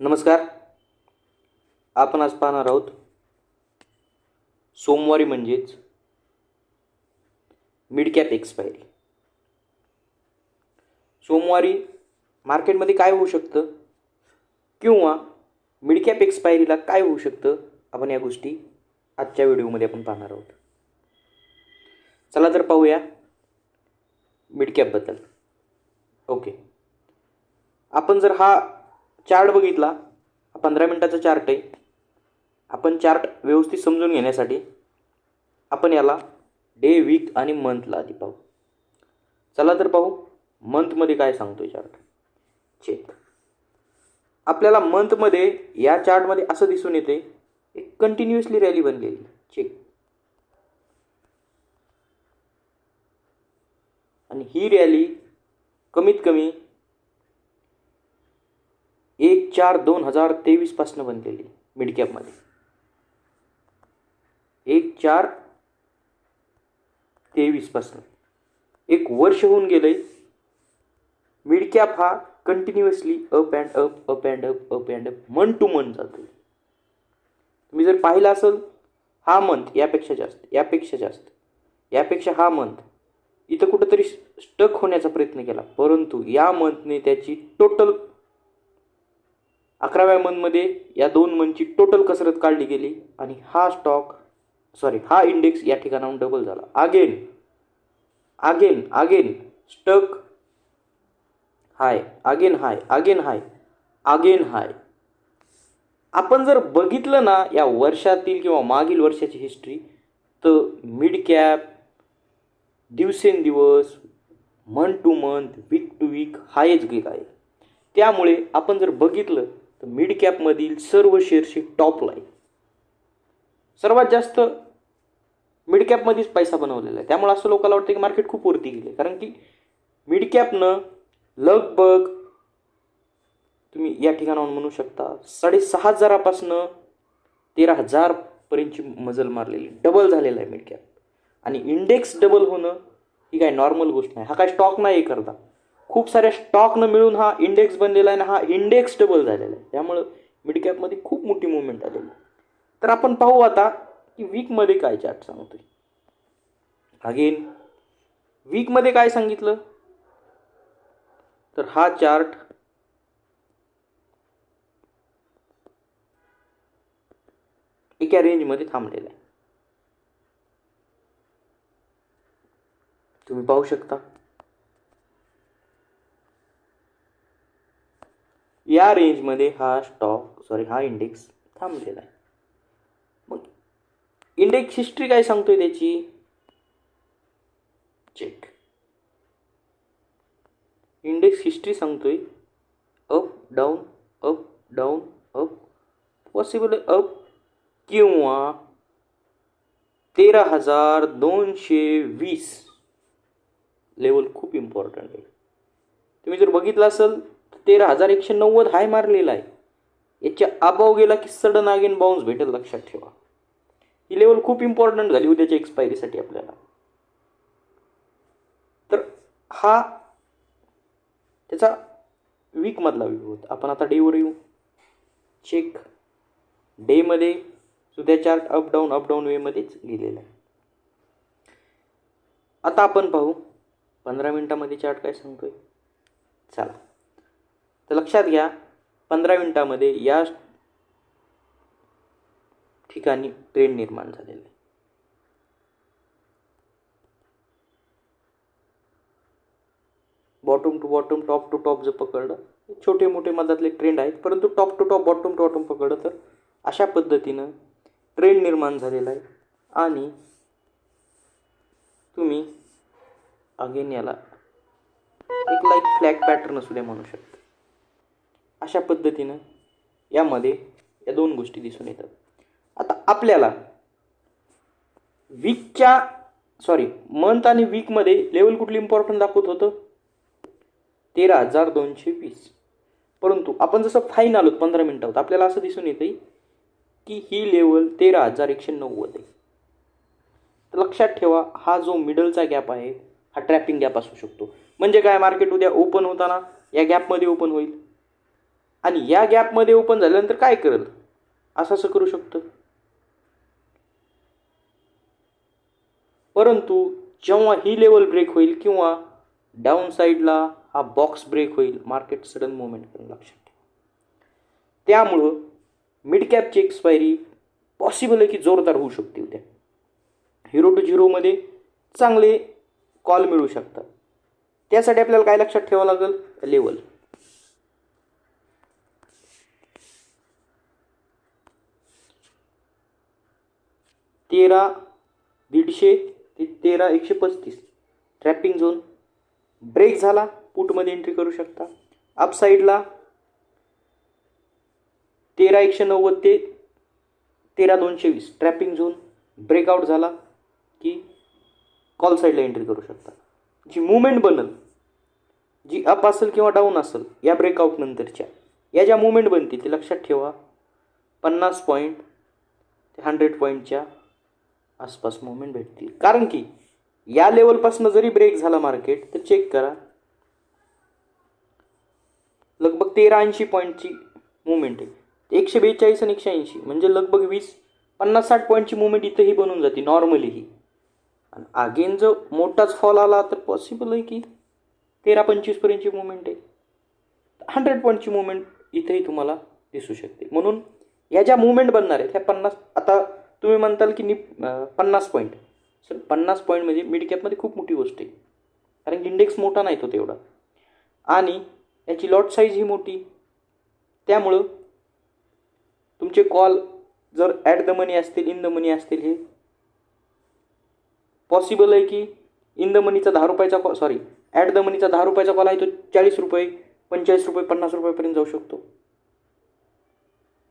नमस्कार. आपण आज पाहणार आहोत सोमवारी म्हणजेच मिड कॅप एक्सपायरी सोमवारी मार्केटमध्ये काय होऊ शकतं? किंवा मिड कॅप एक्सपायरीला काय होऊ शकतं? आपण या गोष्टी आजच्या व्हिडिओमध्ये आपण पाहणार आहोत. चला तर पाहूया मिड कॅपबद्दल ओके. आपण जर हा चार्ट बघितला. पंधरा मिनटाचा चार्ट आहे. आपण चार्ट व्यवस्थित समजून घेण्यासाठी आपण याला डे वीक आणि मंथला आधी पाहू. चला तर पाहू मंथमध्ये काय सांगतोय चार्ट. चेक आपल्याला मंथमध्ये या चार्टमध्ये असं दिसून येते एक कंटिन्युअसली रॅली बनलेली. चेक आणि ही रॅली कमीत कमी एक चार दोन हजार तेवीसपासनं बनलेली मिड कॅपमध्ये एक चार तेवीसपासनं एक वर्ष होऊन गेलंय. मिड कॅप हा continuously up and up up and up up and up month to month जातो तुम्ही जर पाहिलं असेल हा मंथ यापेक्षा जास्त यापेक्षा जास्त यापेक्षा हा मंथ इथं कुठंतरी स्टक होण्याचा प्रयत्न केला. परंतु या मंथने त्याची टोटल अकराव्या मनमध्ये या दोन मनची टोटल कसरत काढली गेली आणि हा स्टॉक सॉरी हा इंडेक्स या ठिकाणाहून डबल झाला. Again again again stuck high again high again high again high आपण जर बघितलं ना या वर्षातील किंवा मागील वर्षाची हिस्ट्री तर मिड कॅप दिवसेंदिवस month to month week to week हायच गेला आहे त्यामुळे आपण जर बघितलं तर मिड कॅपमधील सर्व शेअर्सची टॉपला आहे सर्वात जास्त मिड कॅपमध्येच पैसा बनवलेला आहे. त्यामुळे असं लोकांना वाटतं की मार्केट खूप वरती गेले कारण की मिड कॅपनं लगभग तुम्ही या ठिकाणाहून म्हणू शकता साडेसहा हजारापासनं तेरा हजारपर्यंतची मजल मारलेली. डबल झालेला आहे मिड कॅप आणि इंडेक्स डबल होणं ही काय नॉर्मल गोष्ट नाही. हा काय स्टॉक नाही करता. खूप साऱ्या स्टॉकनं मिळून हा इंडेक्स बनलेला आहे आणि हा इंडेक्स डबल झालेला आहे. त्यामुळं मिड कॅपमध्ये खूप मोठी मुवमेंट आलेली तर आपण पाहू आता की वीकमध्ये काय चार्ट सांगतोय. अगेन वीकमध्ये काय सांगितलं? तर हा चार्ट एका रेंजमध्ये थांबलेला आहे. तुम्ही पाहू शकता. या रेंजमध्ये हा स्टॉक सॉरी हा इंडेक्स थांबलेला आहे. मग इंडेक्स हिस्ट्री काय सांगतोय त्याची? चेक इंडेक्स हिस्ट्री सांगतोय. Up down up down up possible up किंवा तेरा हजार दोनशे वीस. लेवल खूप इम्पॉर्टंट आहे. तुम्ही जर बघितलं असेल तेरा हजार एकशे नव्वद हाय मारलेला आहे. याच्या अबाव गेला की सडन अगेन बाउन्स भेटेल लक्षात ठेवा. ही लेवल खूप इम्पॉर्टंट झाली हो उद्याच्या एक्सपायरीसाठी आपल्याला. तर हा त्याचा वीकमधला व्ह्यू होता. आपण आता डेवर येऊ. चेक डेमध्ये सुद्धा chart up down up down वेमध्येच गेलेला आहे. आता आपण पाहू. पंधरा मिनटामध्ये चार्ट काय सांगतोय? चला. तर लक्षात घ्या पंधरा मिनटामध्ये या ठिकाणी ट्रेंड निर्माण झालेला आहे. Bottom to bottom top to top जर पकडलं छोटे मोठे मधातले ट्रेंड आहेत परंतु top to top bottom to bottom पकडलं तर अशा पद्धतीनं ट्रेंड निर्माण झालेला आहे. आणि तुम्ही अगेन याला एक लाईक फ्लॅग पॅटर्न दे म्हणू शकता. अशा पद्धतीनं यामध्ये या दोन गोष्टी दिसून येतात. आता आपल्याला वीकच्या सॉरी मंथ आणि वीकमध्ये लेवल कुठली इम्पॉर्टंट दाखवत होतं? तेरा हजार दोनशे वीस. परंतु आपण जसं फाईन आलो पंधरा मिनटात आपल्याला असं दिसून येतं की ही लेवल तेरा हजार एकशे नव्वद आहे. तर लक्षात ठेवा हा जो मिडलचा गॅप आहे हा ट्रॅपिंग गॅप असू शकतो. म्हणजे काय मार्केट उद्या ओपन होताना या गॅपमध्ये ओपन होईल? आणि या गॅपमध्ये ओपन झाल्यानंतर काय करेल? असं असं करू शकतं. परंतु जेव्हा ही लेवल ब्रेक होईल किंवा डाऊन साईडला हा बॉक्स ब्रेक होईल मार्केट सडन मुवमेंट करून लक्षात ठेवा. त्यामुळं मिड कॅपची एक्सपायरी पॉसिबल आहे की जोरदार होऊ शकते उद्या. हिरो टू झिरोमध्ये चांगले कॉल मिळू शकतात. त्यासाठी आपल्याला काय लक्षात ठेवावं लागेल? लेवल तेरा दीडशे ते तेरा एकशे पस्तीस. ट्रॅपिंग झोन ब्रेक झाला. पुटमध्ये एंट्री करू शकता. अपसाईडला तेरा एकशे नव्वद ते तेरा दोनशे वीस. ट्रॅपिंग झोन ब्रेकआउट झाला की कॉल साईडला एंट्री करू शकता. जी मुवमेंट बनल जी अप असेल किंवा डाऊन असेल या ब्रेकआउट नंतरच्या या ज्या मुवमेंट बनतील ते लक्षात ठेवा. पन्नास पॉईंट ते हंड्रेड पॉईंटच्या आसपास मुवमेंट भेटतील. कारण की या लेवलपासून जरी ब्रेक झाला मार्केट तर चेक करा. लगभग तेरा ऐंशी पॉईंटची मुवमेंट आहे. एकशे बेचाळीस आणि एकशे ऐंशी म्हणजे लगभग वीस पन्नास साठ पॉईंटची मुवमेंट इथंही बनून जाते नॉर्मलीही आणि अगेन जर मोठाच फॉल आला तर पॉसिबल आहे की तेरा पंचवीसपर्यंतची मुवमेंट आहे. हंड्रेड पॉईंटची मुवमेंट इथेही तुम्हाला दिसू शकते. म्हणून या ज्या मुवमेंट बनणार आहेत ह्या पन्नास आता तुम्ही म्हणताल की नि पन्नास पॉईंट सर पन्नास पॉईंट म्हणजे मिड कॅपमध्ये खूप मोठी गोष्ट आहे. कारण की इंडेक्स मोठा नाही तो तेवढा. आणि याची लॉट साईज ही मोठी. त्यामुळं तुमचे कॉल जर ॲट द मनी असतील इन द मनी असतील हे पॉसिबल आहे की इन द मनीचा दहा रुपयाचा कॉल सॉरी ॲट द मनीचा दहा रुपयाचा कॉल आहे तो चाळीस रुपये पंचेचाळीस रुपये पन्नास रुपयापर्यंत जाऊ शकतो.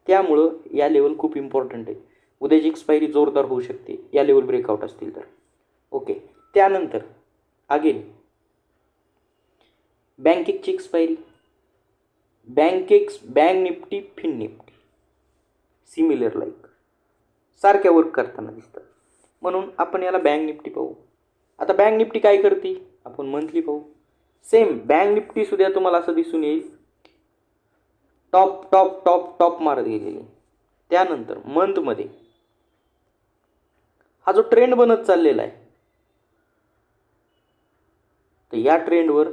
त्यामुळं या लेवल खूप इम्पॉर्टंट आहे. उद्याची एक्सपायरी जोरदार होऊ शकते. या लेवल ब्रेकआउट असतील तर. ओके त्यानंतर again बँकेकची expiry Bankex bank Nifty fin Nifty. Similar like सारख्या वर्क करताना दिसतात. म्हणून आपण याला बँक निफ्टी पाहू. आता बँक निफ्टी काय करते? आपण मंथली पाहू. सेम बँक निफ्टी सुद्धा तुम्हाला असं दिसून येईल. टॉप टॉप टॉप टॉप मारत गेलेली. त्यानंतर मंथमध्ये हा जो ट्रेंड बनत चाललेला आहे तर या ट्रेंडवर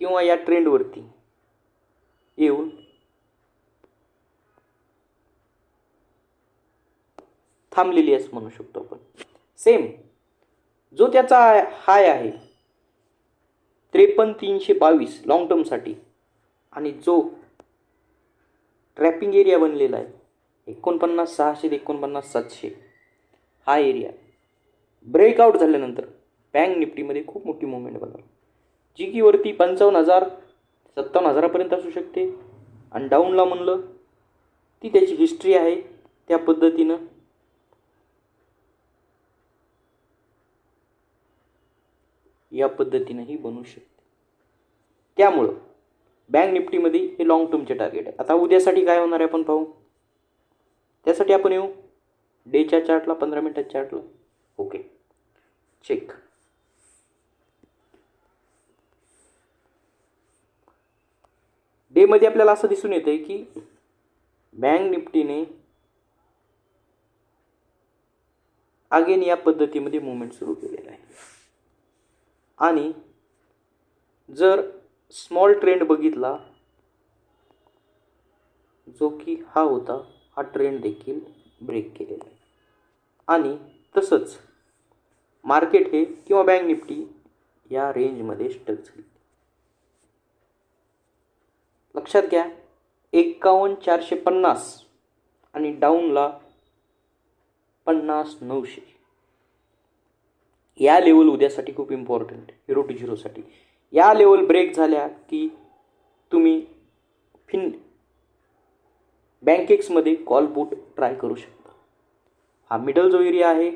किंवा या ट्रेंडवरती येऊन थांबलेली असं म्हणू शकतो आपण. सेम जो त्याचा हाय आहे त्रेपन्न तीनशे बावीस लॉंग टर्मसाठी आणि जो ट्रॅपिंग एरिया बनलेला आहे एकोणपन्नास सहाशे ते एकोणपन्नास सातशे. हा एरिया. ब्रेकआउट झाल्यानंतर बँक निफ्टीमध्ये खूप मोठी मुवमेंट बघा. जी की वरती पंचावन्न हजार सत्तावन्न हजारापर्यंत असू शकते. आणि डाऊनला म्हणलं ती त्याची हिस्ट्री आहे त्या पद्धतीनं. या पद्धतीनंही बनू शकते. त्यामुळं बँक निफ्टीमध्ये हे लॉंग टर्मचे टार्गेट आहे. आता उद्यासाठी काय होणार आहे आपण पाहू? त्यासाठी आपण येऊ. डेच्या चार्टला पंधरा मिनटाच्या चार्टला ओके चेक डेमध्ये आपल्याला असं दिसून येतं की बँक निफ्टीने अगेन या पद्धतीमध्ये मुवमेंट सुरू केलेला आहे. आणि जर स्मॉल ट्रेंड बघितला जो की हा होता हा ट्रेंड देखील ब्रेक केलेला आहे. आणि तसंच मार्केट हे किंवा बँक निफ्टी या रेंजमध्ये स्टक झाली. लक्षात घ्या एक्कावन्न चारशे पन्नास आणि डाऊनला पन्नास नऊशे. या लेवल उद्यासाठी खूप इम्पॉर्टंट हिरो टू झिरोसाठी या लेवल ब्रेक झाल्या की तुम्ही फिन बँकेक्समध्ये कॉल बूट ट्राय करू शकता. हा मिडल जो एरिया आहे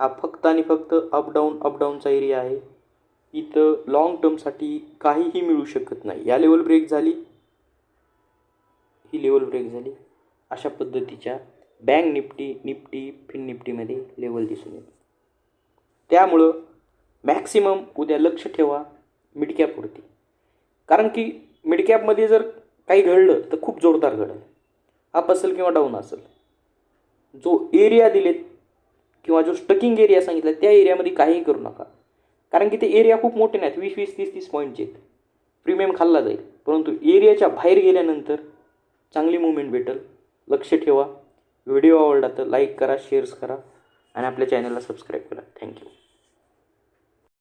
हा फक्त आणि फक्त अप डाऊन एरिया आहे. इथं लॉंग टर्मसाठी काहीही मिळू शकत नाही. या लेवल ब्रेक झाली. ही लेवल ब्रेक झाली. अशा पद्धतीच्या बँक निफ्टी निफ्टी फिन निफ्टीमध्ये लेवल दिसून येते. त्यामुळं मॅक्सिमम उद्या लक्ष ठेवा मिडकॅपवरती कारण की मिडकॅपमध्ये जर काही घडलं तर खूप जोरदार घडेल. अप असेल किंवा डाऊन असेल. जो एरिया दिलेत किंवा जो स्टकिंग एरिया सांगितला त्या एरियामध्ये काहीही करू नका. कारण की ते एरिया खूप मोठे नाहीत वीस वीस तीस तीस पॉईंटचे आहेत. प्रीमियम खाल्ला जाईल. परंतु एरियाच्या बाहेर गेल्यानंतर चांगली मुवमेंट भेटेल. लक्ष ठेवा. व्हिडिओ आवडला तर लाईक करा शेअर्स करा. आणि आपल्या चॅनलला सबस्क्राईब करा. थँक्यू